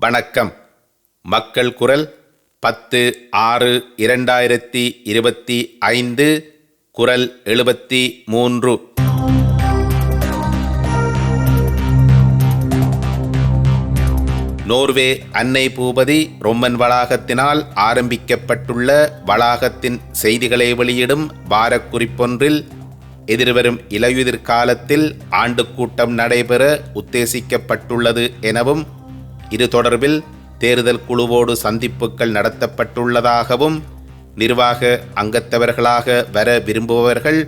வணக்கம். மக்கள் குரல் பத்து ஆறு இரண்டாயிரத்தி இருபத்தி ஐந்து குரல் எழுபத்தி மூன்று. நோர்வே அன்னை பூபதி ரொம்மன் வளாகத்தினால் ஆரம்பிக்கப்பட்டுள்ள வளாகத்தின் செய்திகளை வெளியிடும் வாரக்குறிப்பொன்றில் எதிர்வரும் இலையுதிர் காலத்தில் ஆண்டு கூட்டம் நடைபெற உத்தேசிக்கப்பட்டுள்ளது எனவும் இது தொடர்பில் தேர்தல் குழுவோடு சந்திப்புகள் நடத்தப்பட்டுள்ளதாகவும் நிர்வாக அங்கத்தவர்களாக வர விரும்புபவர்கள்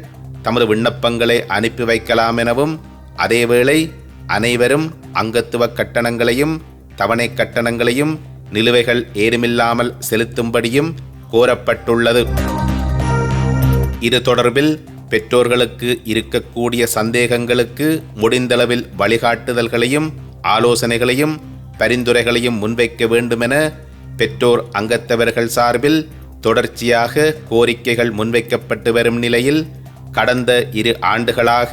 தமது விண்ணப்பங்களை அனுப்பி வைக்கலாம் எனவும் அதேவேளை அனைவரும் அங்கத்துவ கட்டணங்களையும் தவணை கட்டணங்களையும் நிலுவைகள் ஏதுமில்லாமல் செலுத்தும்படியும் கோரப்பட்டுள்ளது. இது தொடர்பில் பெற்றோர்களுக்கு இருக்கக்கூடிய சந்தேகங்களுக்கு முடிந்தளவில் வழிகாட்டுதல்களையும் ஆலோசனைகளையும் பரிந்துரைகளையும் முன்வைக்க வேண்டுமென பெற்றோர் அங்கத்தவர்கள் சார்பில் தொடர்ச்சியாக கோரிக்கைகள் முன்வைக்கப்பட்டு வரும் நிலையில் கடந்த இரு ஆண்டுகளாக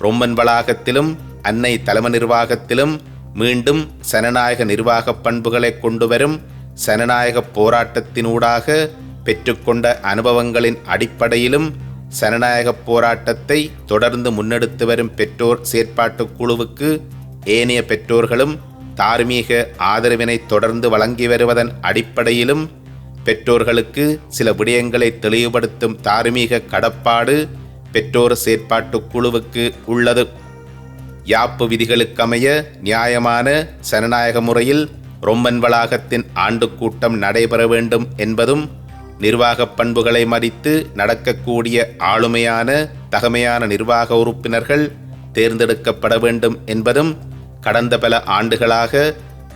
ரொம்மன் வளாகத்திலும் அன்னை தலைமை நிர்வாகத்திலும் மீண்டும் சனநாயக நிர்வாக பண்புகளை கொண்டு வரும் சனநாயக போராட்டத்தினூடாக பெற்றுக்கொண்ட அனுபவங்களின் அடிப்படையிலும் சனநாயக போராட்டத்தை தொடர்ந்து முன்னெடுத்து வரும் பெற்றோர் செயற்பாட்டுக் குழுவுக்கு ஏனைய பெற்றோர்களும் தார்மீக ஆதரவினை தொடர்ந்து வழங்கி வருவதன் அடிப்படையிலும் பெற்றோர்களுக்கு சில விடயங்களை தெளிவுபடுத்தும் தார்மீக கடப்பாடு பெற்றோர் செயற்பாட்டு குழுவுக்கு உள்ளது. யாப்பு விதிகளுக்கமைய நியாயமான சனநாயக முறையில் ரொம்மன் வளாகத்தின் ஆண்டு கூட்டம் நடைபெற வேண்டும் என்பதும் நிர்வாக பண்புகளை மதித்து நடக்கக்கூடிய ஆளுமையான தகமையான நிர்வாக உறுப்பினர்கள் தேர்ந்தெடுக்கப்பட வேண்டும் என்பதும் கடந்த பல ஆண்டுகளாக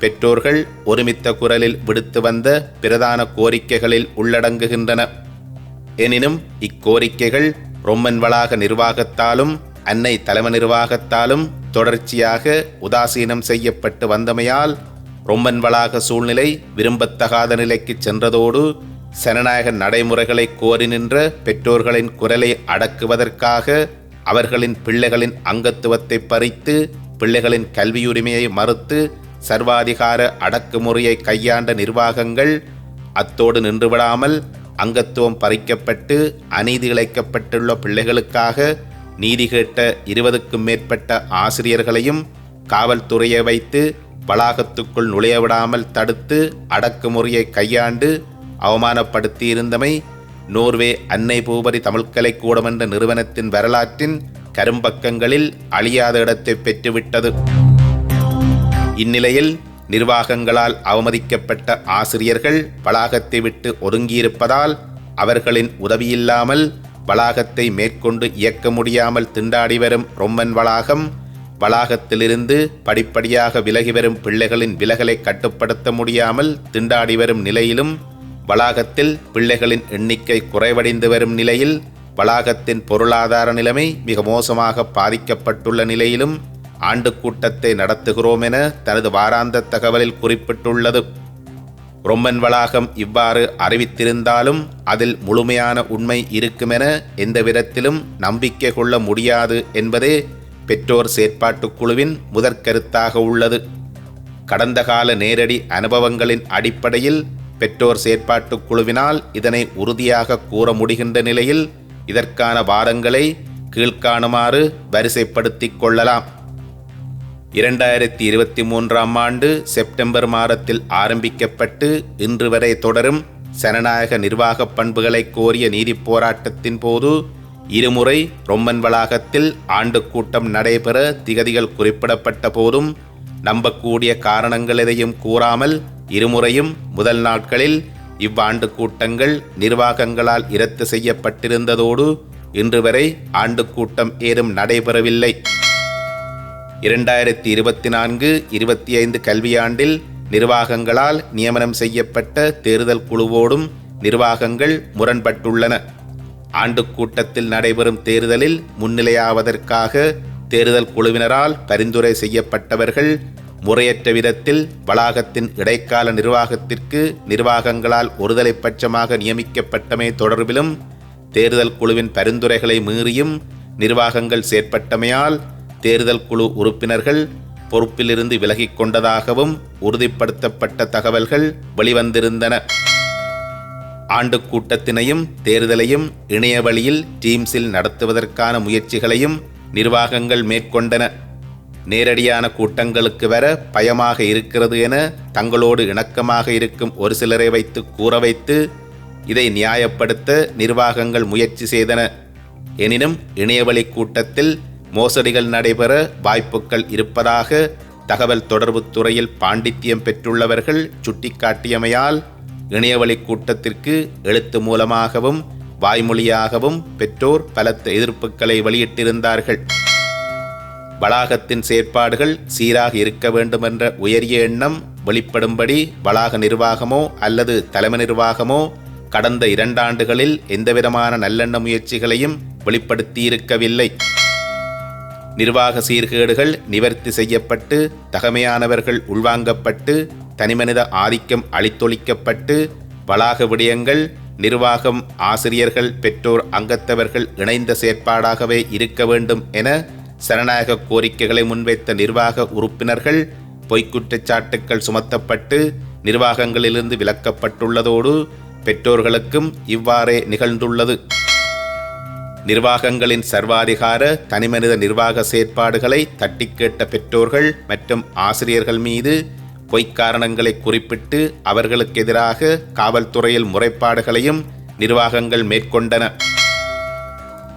பெற்றோர்கள் ஒருமித்த குரலில் விடுத்து வந்த பிரதான கோரிக்கைகளில் உள்ளடங்குகின்றன. எனினும் இக்கோரிக்கைகள் ரொம்மன் வளாக நிர்வாகத்தாலும் அன்னை தலைமை நிர்வாகத்தாலும் தொடர்ச்சியாக உதாசீனம் செய்யப்பட்டு வந்தமையால் ரொம்மன் வளாக சூழ்நிலை விரும்பத்தகாத நிலைக்கு சென்றதோடு சனநாயக நடைமுறைகளை கோரி நின்ற பெற்றோர்களின் குரலை அடக்குவதற்காக அவர்களின் பிள்ளைகளின் அங்கத்துவத்தை பறித்து பிள்ளைகளின் கல்வியுரிமையை மறுத்து சர்வாதிகார அடக்குமுறையை கையாண்ட நிர்வாகங்கள் அத்தோடு நின்றுவிடாமல் அங்கத்துவம் பறிக்கப்பட்டு அநீதி இழைக்கப்பட்டுள்ள பிள்ளைகளுக்காக நீதி கேட்ட இருபதுக்கும் மேற்பட்ட ஆசிரியர்களையும் காவல்துறையை வைத்து வளாகத்துக்குள் நுழைய விடாமல் தடுத்து அடக்குமுறையை கையாண்டு அவமானப்படுத்தியிருந்தமை நோர்வே அன்னை பூபரி தமிழ்கலை கூடம் என்ற நிறுவனத்தின் வரலாற்றின் கரும்பக்கங்களில் அழியாத இடத்தை பெற்றுவிட்டது. இந்நிலையில் நிர்வாகங்களால் அவமதிக்கப்பட்ட ஆசிரியர்கள் வளாகத்தை விட்டு ஒதுங்கியிருப்பதால் அவர்களின் உதவியில்லாமல் வளாகத்தை மேற்கொண்டு இயக்க முடியாமல் திண்டாடி வரும் ரொம்மன் வளாகம் வளாகத்திலிருந்து படிப்படியாக விலகி வரும் பிள்ளைகளின் விலகலை கட்டுப்படுத்த முடியாமல் திண்டாடி வரும் நிலையிலும் வளாகத்தில் பிள்ளைகளின் எண்ணிக்கை குறைவடைந்து வரும் நிலையில் வளாகத்தின் பொருளாதார நிலைமை மிக மோசமாக பாதிக்கப்பட்டுள்ள நிலையிலும் ஆண்டு கூட்டத்தை நடத்துகிறோம் என தனது வாராந்த தகவலில் குறிப்பிட்டுள்ளது. ரொம்மன் வளாகம் இவ்வாறு அறிவித்திருந்தாலும் அதில் முழுமையான உண்மை இருக்குமென எந்த விதத்திலும் நம்பிக்கை கொள்ள முடியாது என்பதே பெற்றோர் செயற்பாட்டுக் குழுவின் முதற்கருத்தாக உள்ளது. கடந்த கால நேரடி அனுபவங்களின் அடிப்படையில் பெற்றோர் செயற்பாட்டுக் குழுவினால் இதனை உறுதியாக கூற முடிகின்ற நிலையில் இதற்கான வாதங்களை கீழ்காணுமாறு வரிசைப்படுத்திக் கொள்ளலாம். இரண்டாயிரத்தி இருபத்தி மூன்றாம் ஆண்டு செப்டம்பர் மாதத்தில் ஆரம்பிக்கப்பட்டு இன்று வரை தொடரும் சனநாயக நிர்வாக பண்புகளை கோரிய நீதிப் போராட்டத்தின் போது இருமுறை ரொம்மன் வளாகத்தில் ஆண்டு கூட்டம் நடைபெற திகதிகள் குறிப்பிடப்பட்ட போதும் நம்பக்கூடிய காரணங்கள் எதையும் கூறாமல் இருமுறையும் முதல் நாட்களில் இவ்வாண்டு கூட்டங்கள் நிர்வாகங்களால் இரத்து செய்யப்பட்டிருந்ததோடு இன்று வரை ஆண்டு கூட்டம் ஏதும் நடைபெறவில்லை. இரண்டாயிரத்தி இருபத்தி நான்கு இருபத்தி ஐந்து கல்வியாண்டில் நிர்வாகங்களால் நியமனம் செய்யப்பட்ட தேர்தல் குழுவோடும் நிர்வாகங்கள் முரண்பட்டுள்ளன. ஆண்டு கூட்டத்தில் நடைபெறும் தேர்தலில் முன்னிலையாவதற்காக தேர்தல் குழுவினரால் பரிந்துரை செய்யப்பட்டவர்கள் முறையற்ற விதத்தில் வளாகத்தின் இடைக்கால நிர்வாகத்திற்கு நிர்வாகங்களால் ஒருதலை பட்சமாக நியமிக்கப்பட்டமை தொடர்பிலும் தேர்தல் குழுவின் பரிந்துரைகளை மீறியும் நிர்வாகங்கள் செயற்பட்டமையால் தேர்தல் குழு உறுப்பினர்கள் பொறுப்பிலிருந்து விலகிக் கொண்டதாகவும் உறுதிப்படுத்தப்பட்ட தகவல்கள் வெளிவந்திருந்தன. ஆண்டு கூட்டத்தினையும் தேர்தலையும் இணைய வழியில் டீம்ஸில் நடத்துவதற்கான முயற்சிகளையும் நிர்வாகங்கள் மேற்கொண்டன. நேரடியான கூட்டங்களுக்கு வர பயமாக இருக்கிறது என தங்களோடு இணக்கமாக இருக்கும் ஒரு சிலரை வைத்து கூற வைத்து இதை நியாயப்படுத்த நிர்வாகங்கள் முயற்சி செய்தன. எனினும் இணையவழி கூட்டத்தில் மோசடிகள் நடைபெற வாய்ப்புகள் இருப்பதாக தகவல் தொடர்பு துறையில் பாண்டித்தியம் பெற்றுள்ளவர்கள் சுட்டிக்காட்டியமையால் இணையவழி கூட்டத்திற்கு எழுத்து மூலமாகவும் வாய்மொழியாகவும் பெற்றோர் பலத்த எதிர்ப்புகளை வெளியிட்டிருந்தார்கள். வளாகத்தின் செயற்பாடுகள் சீராக இருக்க வேண்டுமென்ற உயரிய எண்ணம் வெளிப்படும்படி வளாக நிர்வாகமோ அல்லது தலைமை நிர்வாகமோ கடந்த இரண்டாண்டுகளில் எந்தவிதமான நல்லெண்ண முயற்சிகளையும் வெளிப்படுத்தியிருக்கவில்லை. நிர்வாக சீர்கேடுகள் நிவர்த்தி செய்யப்பட்டு தகமையானவர்கள் உள்வாங்கப்பட்டு தனிமனித ஆதிக்கம் அழித்தொழிக்கப்பட்டு வளாக விடயங்கள் நிர்வாகம் ஆசிரியர்கள் பெற்றோர் அங்கத்தவர்கள் இணைந்த செயற்பாடாகவே இருக்க வேண்டும் என சனநாயக கோரிக்கைகளை முன்வைத்த நிர்வாக உறுப்பினர்கள் பொய்க்குற்றச்சாட்டுக்கள் சுமத்தப்பட்டு நிர்வாகங்களிலிருந்து விலக்கப்பட்டுள்ளதோடு பெற்றோர்களுக்கும் இவ்வாறே நிகழ்ந்துள்ளது. நிர்வாகங்களின் சர்வாதிகார தனிமனித நிர்வாக செயற்பாடுகளை தட்டி கேட்ட பெற்றோர்கள் மற்றும் ஆசிரியர்கள் மீது பொய்க்காரணங்களை குறிப்பிட்டு அவர்களுக்கு எதிராக காவல்துறையில் முறைப்பாடுகளையும் நிர்வாகங்கள் மேற்கொண்டன.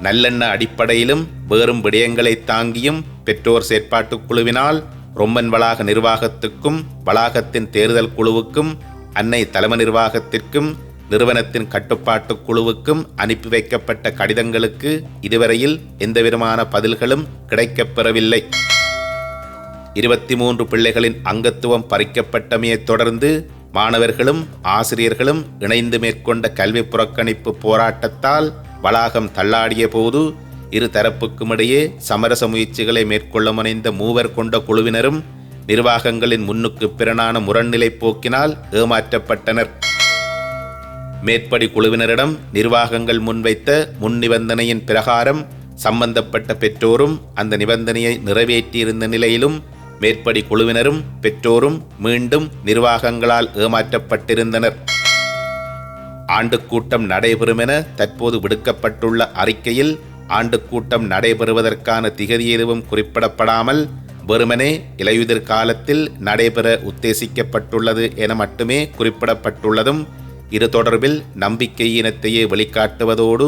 நல்லெண்ண அடிப்படையிலும் வேறும் விடயங்களை தாங்கியும் பெற்றோர் செயற்பாட்டுக் குழுவினால் ரொம்பன் வளாக நிர்வாகத்துக்கும் வளாகத்தின் தேர்தல் குழுவுக்கும் அன்னை தலைமை நிர்வாகத்திற்கும் நிறுவனத்தின் கட்டுப்பாட்டு குழுவுக்கும் அனுப்பி வைக்கப்பட்ட கடிதங்களுக்கு இதுவரையில் எந்தவிதமான பதில்களும் கிடைக்கப்பெறவில்லை இருபத்தி மூன்று பிள்ளைகளின் அங்கத்துவம் பறிக்கப்பட்டமையைத் தொடர்ந்து மாணவர்களும் ஆசிரியர்களும் இணைந்து மேற்கொண்ட கல்வி புறக்கணிப்பு போராட்டத்தால் வளாகம் தள்ளாடிய போது இரு தரப்புக்கும் இடையே சமரச முயற்சிகளை மேற்கொள்ள முனைந்த மூவர் கொண்ட குழுவினரும் நிர்வாகங்களின் முன்னுக்கு பிறனான முரண்நிலை போக்கினால் ஏமாற்றப்பட்டனர். மேற்படி குழுவினரிடம் நிர்வாகங்கள் முன்வைத்த முன் நிபந்தனையின் பிரகாரம் சம்பந்தப்பட்ட பெற்றோரும் அந்த நிபந்தனையை நிறைவேற்றியிருந்த நிலையிலும் மேற்படி குழுவினரும் பெற்றோரும் மீண்டும் நிர்வாகங்களால் ஏமாற்றப்பட்டிருந்தனர். ஆண்டு கூட்டம் நடைபெறும் என தற்போது விடுக்கப்பட்டுள்ள அறிக்கையில் ஆண்டு கூட்டம் நடைபெறுவதற்கான திகதி எதுவும் குறிப்பிடப்படாமல் வெறுமனே இலையுதிர் காலத்தில் நடைபெற உத்தேசிக்கப்பட்டுள்ளது என மட்டுமே குறிப்பிடப்பட்டுள்ளதும் இது தொடர்பில் நம்பிக்கையினத்தையே வெளிக்காட்டுவதோடு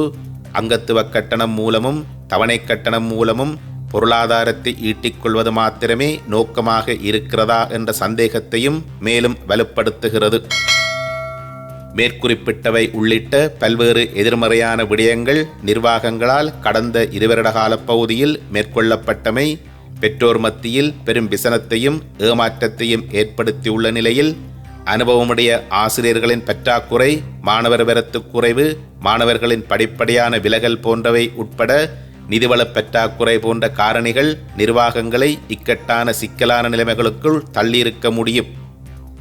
அங்கத்துவ கட்டணம் மூலமும் தவணை கட்டணம் மூலமும் பொருளாதாரத்தை ஈட்டிக்கொள்வது மாத்திரமே நோக்கமாக இருக்கிறதா என்ற சந்தேகத்தையும் மேலும் வலுப்படுத்துகிறது. மேற்குறிப்பிட்டவை உள்ளிட்ட பல்வேறு எதிர்மறையான விடயங்கள் நிர்வாகங்களால் கடந்த இருவருடகால பகுதியில் மேற்கொள்ளப்பட்டமை பெற்றோர் மத்தியில் பெரும் விசனத்தையும் ஏமாற்றத்தையும் ஏற்படுத்தியுள்ள நிலையில் அனுபவமுடைய ஆசிரியர்களின் பற்றாக்குறை மாணவர் வரத்து குறைவு மாணவர்களின் படிப்படியான விலகல் போன்றவை உட்பட நிதிவள பற்றாக்குறை போன்ற காரணிகள் நிர்வாகங்களை இக்கட்டான சிக்கலான நிலைமைகளுக்குள் தள்ளியிருக்க முடியும்.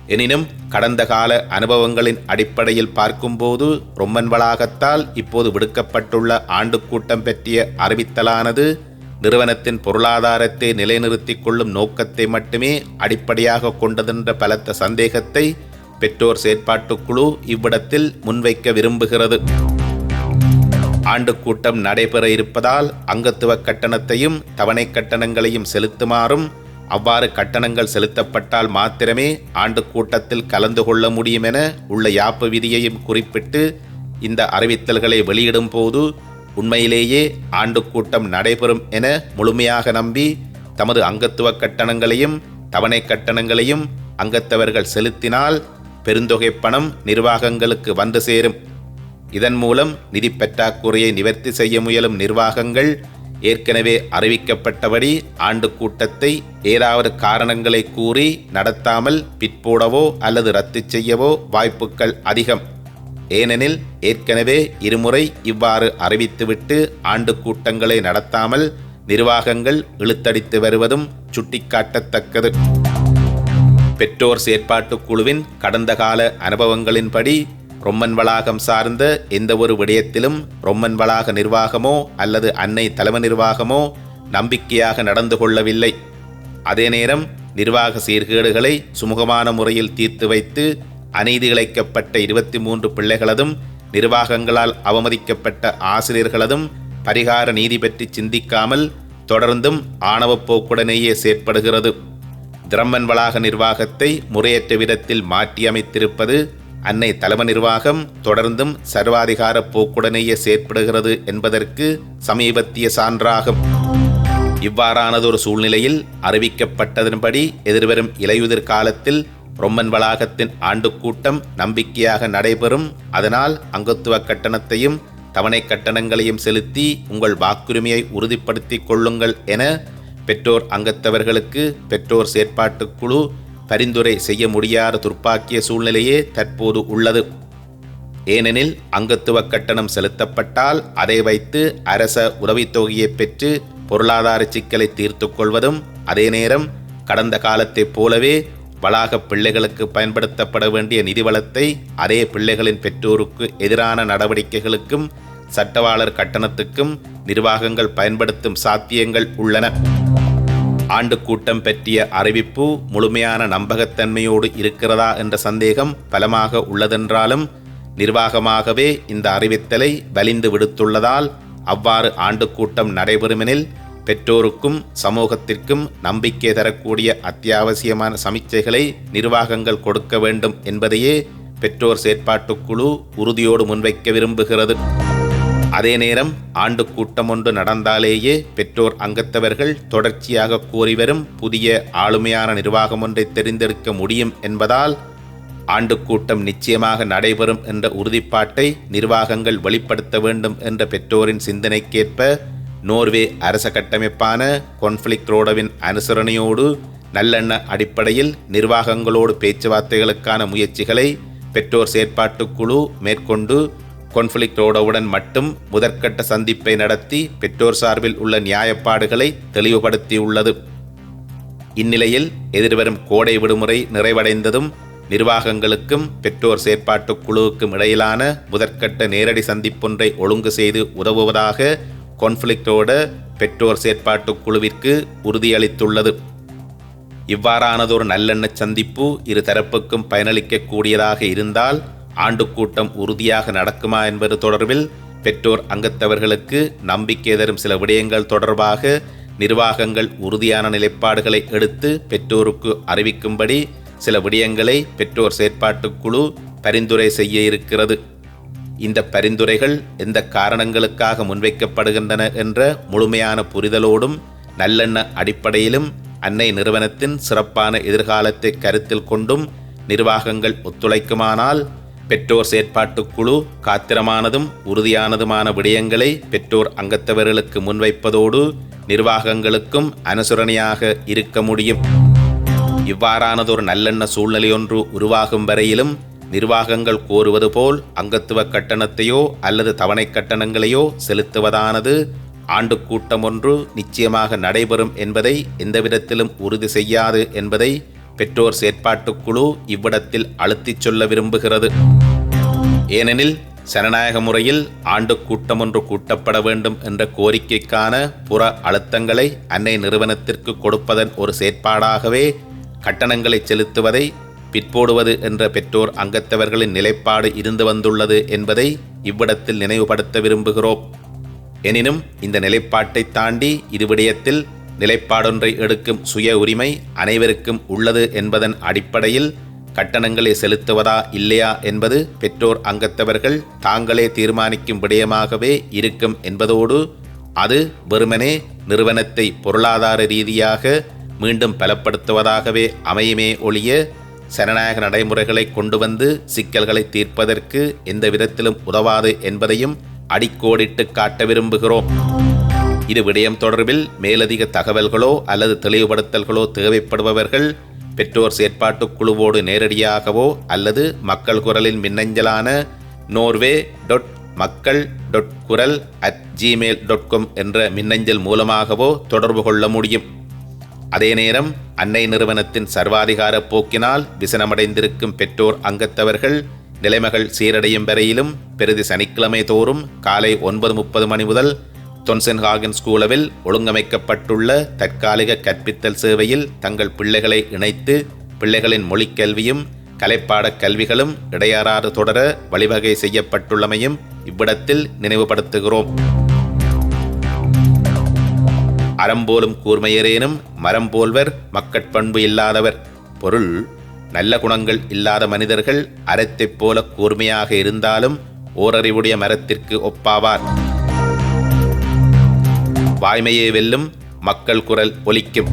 எனினும் கடந்த கால அனுபவங்களின் அடிப்படையில் பார்க்கும்போது ரொம்மன் வளாகத்தால் இப்போது விடுக்கப்பட்டுள்ள ஆண்டு கூட்டம் பற்றிய அறிவித்தலானது நிறுவனத்தின் பொருளாதாரத்தை நிலைநிறுத்திக் கொள்ளும் நோக்கத்தை மட்டுமே அடிப்படையாக கொண்டதென்ற பலத்த சந்தேகத்தை பெற்றோர் செயற்பாட்டுக்குழு இவ்விடத்தில் முன்வைக்க விரும்புகிறது. ஆண்டு கூட்டம் நடைபெற இருப்பதால் அங்கத்துவ கட்டணத்தையும் தவணை கட்டணங்களையும் செலுத்துமாறும் அவ்வாறு கட்டணங்கள் செலுத்தப்பட்டால் மாத்திரமே ஆண்டு கூட்டத்தில் கலந்து கொள்ள முடியும் என உள்ள யாப்பு விதியையும் குறிப்பிட்டு இந்த அறிவித்தல்களை வெளியிடும் போது உண்மையிலேயே ஆண்டு கூட்டம் நடைபெறும் என முழுமையாக நம்பி தமது அங்கத்துவ கட்டணங்களையும் தவணை கட்டணங்களையும் அங்கத்தவர்கள் செலுத்தினால் பெருந்தொகை பணம் நிர்வாகங்களுக்கு வந்து சேரும். இதன் மூலம் நிதி பற்றாக்குறையை நிவர்த்தி செய்ய முயலும் நிர்வாகங்கள் ஏற்கனவே அறிவிக்கப்பட்டபடி ஆண்டு கூட்டத்தை ஏதாவது காரணங்களை கூறி நடத்தாமல் பிற்போடவோ அல்லது ரத்து செய்யவோ வாய்ப்புகள் அதிகம். ஏனெனில் ஏற்கனவே இருமுறை இவ்வாறு அறிவித்துவிட்டு ஆண்டு கூட்டங்களை நடத்தாமல் நிர்வாகங்கள் இழுத்தடித்து வருவதும் சுட்டிக்காட்டத்தக்கது. பெற்றோர் செயற்பாட்டுக் குழுவின் கடந்த கால அனுபவங்களின்படி ரொம்மன் வளாகம் சார்ந்த எந்த ஒரு விடயத்திலும் ரொம்மன் வளாக நிர்வாகமோ அல்லது அன்னை தலைமை நிர்வாகமோ நம்பிக்கையாக நடந்து கொள்ளவில்லை. அதே நேரம் நிர்வாக சீர்கேடுகளை சுமூகமான முறையில் தீர்த்து வைத்து அநீதி இழைக்கப்பட்ட இருபத்தி மூன்று பிள்ளைகளதும் நிர்வாகங்களால் அவமதிக்கப்பட்ட ஆசிரியர்களதும் பரிகார நீதி பற்றி சிந்திக்காமல் தொடர்ந்தும் ஆணவப்போக்குடனேயே செயற்படுகிறது. திரம்மன் வளாக நிர்வாகத்தை முறையற்ற விதத்தில் மாற்றியமைத்திருப்பது அன்னை தலைமை நிர்வாகம் தொடர்ந்தும் சர்வாதிகார போக்குடனேயே செயற்படுகிறது என்பதற்கு சமீபத்திய சான்றாகும். இவ்வாறானதொரு சூழ்நிலையில் அறிவிக்கப்பட்டதன்படி எதிர்வரும் இலையுதிர் காலத்தில் ரொம்மன் வளாகத்தின் ஆண்டு கூட்டம் நம்பிக்கையாக நடைபெறும். அதனால் அங்கத்துவ கட்டணத்தையும் தவணை கட்டணங்களையும் செலுத்தி உங்கள் வாக்குரிமையை உறுதிப்படுத்திக் கொள்ளுங்கள் என பெற்றோர் அங்கத்தவர்களுக்கு பெற்றோர் செயற்பாட்டுக்குழு பரிந்துரை செய்ய முடியாத துர்ப்பாக்கிய சூழ்நிலையே தற்போது உள்ளது. ஏனெனில் அங்கத்துவ கட்டணம் செலுத்தப்பட்டால் அதை வைத்து அரச உதவித்தொகையை பெற்று பொருளாதார சிக்கலை தீர்த்து கொள்வதும் அதே நேரம் கடந்த காலத்தைப் போலவே வளாக பிள்ளைகளுக்கு பயன்படுத்தப்பட வேண்டிய நிதிவளத்தை அதே பிள்ளைகளின் பெற்றோருக்கு எதிரான நடவடிக்கைகளுக்கும் சட்டவாளர் கட்டணத்துக்கும் நிர்வாகங்கள் பயன்படுத்தும் சாத்தியங்கள் உள்ளன. ஆண்டு கூட்டம் பற்றிய அறிவிப்பு முழுமையான நம்பகத்தன்மையோடு இருக்கிறதா என்ற சந்தேகம் பலமாக உள்ளதென்றாலும் நிர்வாகமாகவே இந்த அறிவித்தலை வலிந்து விடுத்துள்ளதால் அவ்வாறு ஆண்டு கூட்டம் நடைபெறுமெனில் பெற்றோருக்கும் சமூகத்திற்கும் நம்பிக்கை தரக்கூடிய அத்தியாவசியமான சமிச்சைகளை நிர்வாகங்கள் கொடுக்க வேண்டும் என்பதையே பெற்றோர் செயற்பாட்டுக்குழு உறுதியோடு முன்வைக்க விரும்புகிறது. அதே நேரம் ஆண்டு கூட்டம் ஒன்று நடந்தாலேயே பெற்றோர் அங்கத்தவர்கள் தொடர்ச்சியாக கூறிவரும் புதிய ஆளுமையான நிர்வாகம் ஒன்றை தெரிந்தெடுக்க முடியும் என்பதால் ஆண்டு கூட்டம் நிச்சயமாக நடைபெறும் என்ற உறுதிப்பாட்டை நிர்வாகங்கள் வெளிப்படுத்த வேண்டும் என்ற பெற்றோரின் சிந்தனைக்கேற்ப நோர்வே அரச கட்டமைப்பான கொன்ஃப்ளிக் ரோடவின் அனுசரணையோடு நல்லெண்ண அடிப்படையில் நிர்வாகங்களோடு பேச்சுவார்த்தைகளுக்கான முயற்சிகளை பெற்றோர் செயற்பாட்டுக்குழு மேற்கொண்டு கன்ஃப்ளிக்டோடவுடன் மட்டும் முதற்கட்ட சந்திப்பை நடத்தி பெற்றோர் சார்பில் உள்ள நியாயப்பாடுகளை தெளிவுபடுத்தியுள்ளது. இந்நிலையில் எதிர்வரும் கோடை விடுமுறை நிறைவடைந்ததும் நிர்வாகங்களுக்கும் பெற்றோர் செயற்பாட்டுக் குழுவுக்கும் இடையிலான முதற்கட்ட நேரடி சந்திப்பொன்றை ஒழுங்கு செய்து உதவுவதாக கொன்ஃப்ளிக்டோட பெற்றோர் செயற்பாட்டுக் குழுவிற்கு உறுதியளித்துள்ளது. இவ்வாறானதொரு நல்லெண்ண சந்திப்பு இரு தரப்புக்கும் பயனளிக்கக்கூடியதாக இருந்தால் ஆண்டு கூட்டம் உறுதியாக நடக்குமா என்பது தொடர்பில் பெற்றோர் அங்கத்தவர்களுக்கு நம்பிக்கை தரும் சில விடயங்கள் தொடர்பாக நிர்வாகங்கள் உறுதியான நிலைப்பாடுகளை எடுத்து பெற்றோருக்கு அறிவிக்கும்படி சில விடயங்களை பெற்றோர் செயற்பாட்டுக் குழு பரிந்துரை செய்ய இருக்கிறது. இந்த பரிந்துரைகள் எந்த காரணங்களுக்காக முன்வைக்கப்படுகின்றன என்ற முழுமையான புரிதலோடும் நல்லெண்ண அடிப்படையிலும் அன்னை நிறுவனத்தின் சிறப்பான எதிர்காலத்தை கருத்தில் கொண்டும் நிர்வாகங்கள் ஒத்துழைக்குமானால் பெற்றோர் செயற்பாட்டுக்குழு காத்திரமானதும் உறுதியானதுமான விடயங்களை பெற்றோர் அங்கத்தவர்களுக்கு முன்வைப்பதோடு நிர்வாகங்களுக்கும் அனுசரணையாக இருக்க முடியும். இவ்வாறானதொரு நல்லெண்ண சூழ்நிலையொன்று உருவாகும் வரையிலும் நிர்வாகங்கள் கோருவது போல் அங்கத்துவ கட்டணத்தையோ அல்லது தவணை கட்டணங்களையோ செலுத்துவதானது ஆண்டு கூட்டம் ஒன்று நிச்சயமாக நடைபெறும் என்பதை எந்தவிதத்திலும் உறுதி செய்யாது என்பதை பெற்றோர் செயற்பாட்டுக்குழு இவ்விடத்தில் அழுத்திச் சொல்ல விரும்புகிறது. ஏனெனில் ஜனநாயக முறையில் ஆண்டு கூட்டம் ஒன்று கூட்டப்பட வேண்டும் என்ற கோரிக்கைக்கான புற அழுத்தங்களை அன்னை நிறுவனத்திற்கு கொடுப்பதன் ஒரு செயற்பாடாகவே கட்டணங்களை செலுத்துவதை பிற்போடுவது என்ற பெற்றோர் அங்கத்தவர்களின் நிலைப்பாடு இருந்து வந்துள்ளது என்பதை இவ்விடத்தில் நினைவுபடுத்த விரும்புகிறோம். எனினும் இந்த நிலைப்பாட்டை தாண்டி இது விடயத்தில் நிலைப்பாடொன்றை எடுக்கும் சுய உரிமை அனைவருக்கும் உள்ளது என்பதன் அடிப்படையில் கட்டணங்களை செலுத்துவதா இல்லையா என்பது பெற்றோர் அங்கத்தவர்கள் தாங்களே தீர்மானிக்கும் விடயமாகவே இருக்கும் என்பதோடு அது வெறுமனே நிறுவனத்தை பொருளாதார ரீதியாக மீண்டும் பலப்படுத்துவதாகவே அமையுமே ஒழிய சனநாயக நடைமுறைகளை கொண்டு வந்து சிக்கல்களை தீர்ப்பதற்கு எந்த விதத்திலும் உதவாது என்பதையும் அடிக்கோடிட்டு காட்ட விரும்புகிறோம். இது விடயம் தொடர்பில் மேலதிக தகவல்களோ அல்லது தெளிவுபடுத்தல்களோ தேவைப்படுபவர்கள் பெற்றோர் செயற்பாட்டுக் குழுவோடு நேரடியாகவோ அல்லது மக்கள் குரலின் மின்னஞ்சலான Norway dot Makkal dot Kural at Gmail dot com என்ற மின்னஞ்சல் மூலமாகவோ தொடர்பு கொள்ள முடியும். அதே நேரம் அன்னை நிறுவனத்தின் சர்வாதிகார போக்கினால் விசனமடைந்திருக்கும் பெற்றோர் அங்கத்தவர்கள் நிலைமைகள் சீரடையும் வரையிலும் பெரிது சனிக்கிழமை தோறும் காலை ஒன்பது முப்பது மணி முதல் தொன்சென்ஹாகன் ஸ்கூலவில் ஒழுங்கமைக்கப்பட்டுள்ள தற்காலிக கற்பித்தல் சேவையில் தங்கள் பிள்ளைகளை இணைத்து பிள்ளைகளின் மொழிக்கல்வியும் கலைப்பாடக் கல்விகளும் இடையறாறு தொடர வழிவகை செய்யப்பட்டுள்ளமையும் இவ்விடத்தில் நினைவுபடுத்துகிறோம். அறம்போலும் கூர்மையரேனும் மரம் போல்வர் மக்கட்பண்பு இல்லாதவர். பொருள் நல்ல குணங்கள் இல்லாத மனிதர்கள் அறத்தைப் போல கூர்மையாக இருந்தாலும் ஓரறிவுடைய மரத்திற்கு ஒப்பாவார். வாய்மையே வெல்லும் மக்கள் குரல் ஒலிக்கும்.